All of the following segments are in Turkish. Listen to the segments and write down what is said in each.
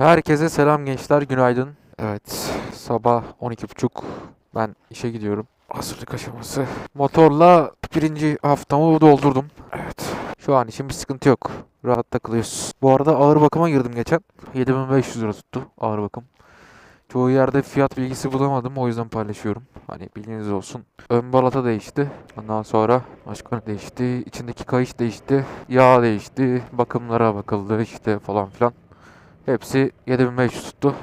Herkese selam gençler, günaydın. Evet, sabah 12.30. Ben işe gidiyorum. Hazırlık aşaması. Motorla birinci haftamı doldurdum. Evet, şu an için bir sıkıntı yok. Rahat takılıyoruz. Bu arada ağır bakıma girdim geçen. 7500 lira tuttu ağır bakım. Çoğu yerde fiyat bilgisi bulamadım o yüzden paylaşıyorum. Hani bilginiz olsun. Ön balata değişti. Ondan sonra başka ne değişti? İçindeki kayış değişti. Yağ değişti. Bakımlara bakıldı işte falan filan. Hepsi 7500 tuttu.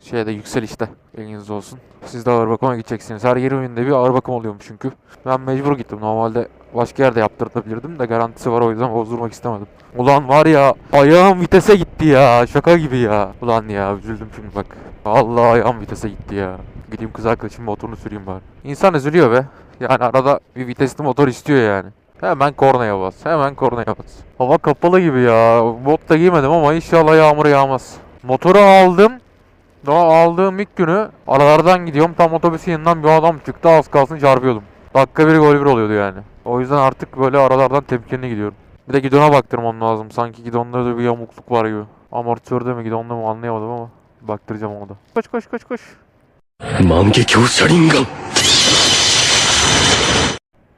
Şeyde yükselişte. Bilginiz olsun. Siz de ağır bakıma gideceksiniz. Her 20 günde bir ağır bakım oluyormuş çünkü. Ben mecbur gittim. Normalde başka yerde yaptırtabilirdim de garantisi var o yüzden bozdurmak istemedim. Ulan var ya ayağım vitese gitti ya. Şaka gibi ya. Ulan ya üzüldüm şimdi bak. Allah ayağım vitese gitti ya. Gideyim kız arkadaşımın motorunu süreyim bari. İnsan üzülüyor be. Yani arada bir vitesli motor istiyor yani. Hemen kornaya bas. Hemen kornaya bas. Hava kapalı gibi ya. Bot da giymedim ama inşallah yağmur yağmaz. Motoru aldım. Daha aldığım ilk günü aralardan gidiyorum. Tam otobüsün yanından bir adam çıktı. Az kalsın çarpıyordum. Dakika bir gol bir oluyordu yani. O yüzden artık böyle aralardan temkinli gidiyorum. Bir de gidona baktırmam lazım. Sanki gidonda da bir yamukluk var gibi. Amortisörde mi gidonda mı anlayamadım ama baktıracağım onu da. Koş koş koş koş. Mangekyou Sharingan.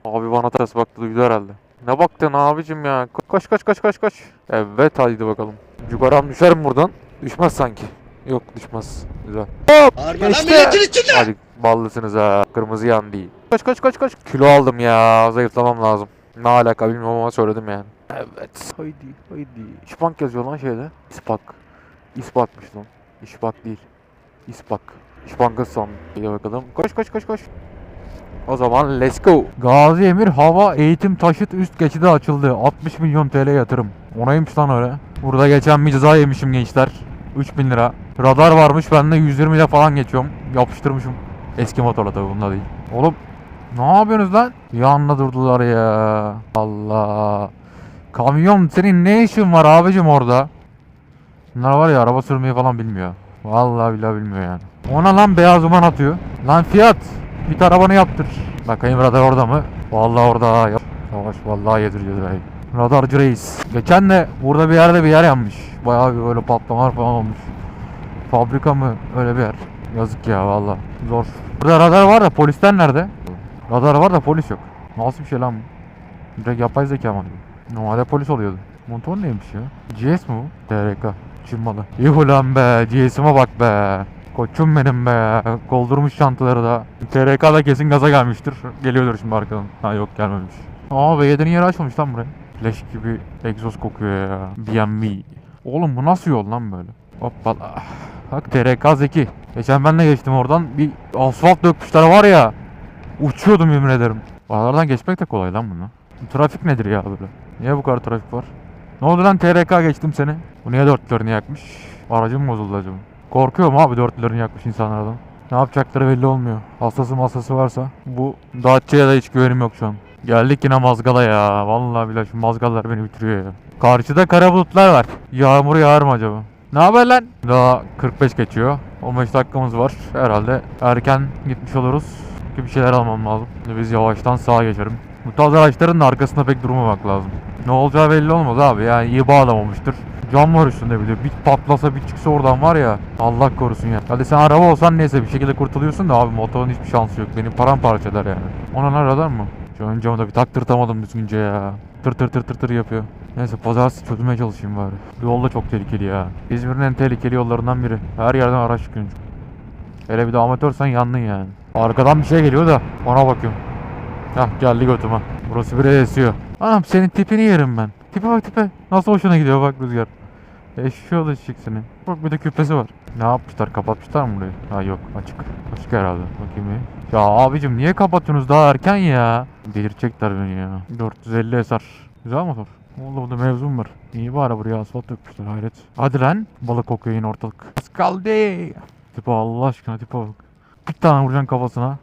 Abi bana ters baktı duydu herhalde. Ne baktın abicim ya? Ko- Koş koş koş koş koş. Evet haydi bakalım. Yukarım düşer mi buradan? Düşmez sanki. Yok düşmez. Güzel. Lan milletin içinde! Hadi ballısınız ha. Kırmızı yan değil. Koş koş koş koş. Kilo aldım ya. Zayıflamam lazım. Ne alaka bilmiyorum ama söyledim yani. Evet. Haydi haydi. İspank yazıyor lan şeyde. İspak. İspakmış lan. İspak değil. İspak. İspankası sandım. Bir bakalım. Koş koş koş koş. O zaman let's go. Gazi Emir Hava Eğitim Taşıt Üst Geçidi açıldı. 60 milyon TL yatırım. Onaymış lan öyle. Burada geçen bir ceza yemişim gençler. 3000 lira. Radar varmış ben de 120 ile falan geçiyorum. Yapıştırmışım. Eski motorla tabii bunda değil. Oğlum ne yapıyorsunuz lan? Yanına durdular ya. Allah. Kamyon senin ne işin var abicim orada? Bunlar var ya araba sürmeyi falan bilmiyor. Vallahi billahi bilmiyor yani. Ona lan beyaz duman atıyor. Lan fiyat. Git arabanı yaptır. Bakayım radar orada mı? Vallahi orada. ha. Yavaş vallahi yediriyor dayı. Radarcı reis. Geçen de burada bir yerde bir yer yanmış. Bayağı bir böyle patlamalar falan olmuş. Fabrika mı? Öyle bir yer. Yazık ya vallahi. Zor. Burada radar var da polisler nerede? Radar var da polis yok. Nasıl bir şey lan bu? Direkt yapay zeka mı? Normalde polis oluyordu. Motor neymiş ya? GS mi bu? TRK. Çırmalı. Yuh lan be. GS'ime bak be. Koçum benim be. Doldurmuş çantaları da. TRK da kesin gaza gelmiştir. Geliyordur şimdi arkadan. Ha yok gelmemiş. Aa V7'nin yeri açmamış lan buraya. Leş gibi egzoz kokuyor ya. BMW. Oğlum bu nasıl yol lan böyle? Hoppala. Bak TRK Zeki. Geçen ben de geçtim oradan. Bir asfalt dökmüşler var ya. Uçuyordum yemin ederim. Aralardan geçmek de kolay lan bunu. Bu trafik nedir ya böyle? Niye bu kadar trafik var? Ne oldu lan TRK geçtim seni. Bu niye dörtlerini yakmış? Aracım bozuldu acaba? Korkuyorum abi dörtlerini yakmış insanlardan. Ne yapacakları belli olmuyor. Hastası masası varsa. Bu Dacia'ya da hiç güvenim yok şu an. Geldik yine mazgala ya. Vallahi billahi şu mazgallar beni bitiriyor ya. Karşıda kara bulutlar var. Yağmur yağar mı acaba? Ne haber lan? Daha 45 geçiyor. 15 dakikamız var. Herhalde erken gitmiş oluruz. Bir şeyler almam lazım. Biz yavaştan sağa geçelim. Bu tarz araçların da arkasında pek durmamak lazım. Ne olacağı belli olmaz abi. Yani iyi bağlamamıştır. Cam var üstünde bir de. Bir patlasa bir çıksa oradan var ya. Allah korusun ya. Hadi sen araba olsan neyse bir şekilde kurtuluyorsun da abi motorun hiçbir şansı yok. Benim paramparça eder yani. Ona lan radar mı? Şu ön camı da bir taktırtamadım düzgünce ya. Tır tır tır tır tır yapıyor. Neyse pazartesi çözülmeye çalışayım bari. Bu yol da çok tehlikeli ya. İzmir'in en tehlikeli yollarından biri. Her yerden araç çıkıyor. Hele bir de amatörsen yandın yani. Arkadan bir şey geliyor da ona bakıyorum. Hah geldi götüme. Burası bir esiyor. Anam senin tipini yerim ben. Tipe bak tipe. Nasıl hoşuna gidiyor bak rüzgar. Da senin. Bak bir de küpesi var. Ne yapmışlar? Kapatmışlar mı burayı? Ha yok açık. Açık herhalde. Bakayım bir. Ya abicim niye kapatıyorsunuz daha erken ya? Delirtecekler beni ya. 450 eser. Güzel motor. Oldu burada mevzum var. İyi bari buraya asfalt dökmüşler hayret. Hadi lan. Balık kokuyor yine ortalık. Az kaldı. Tipe Allah aşkına tipe bak. Bir tane vuracaksın kafasına.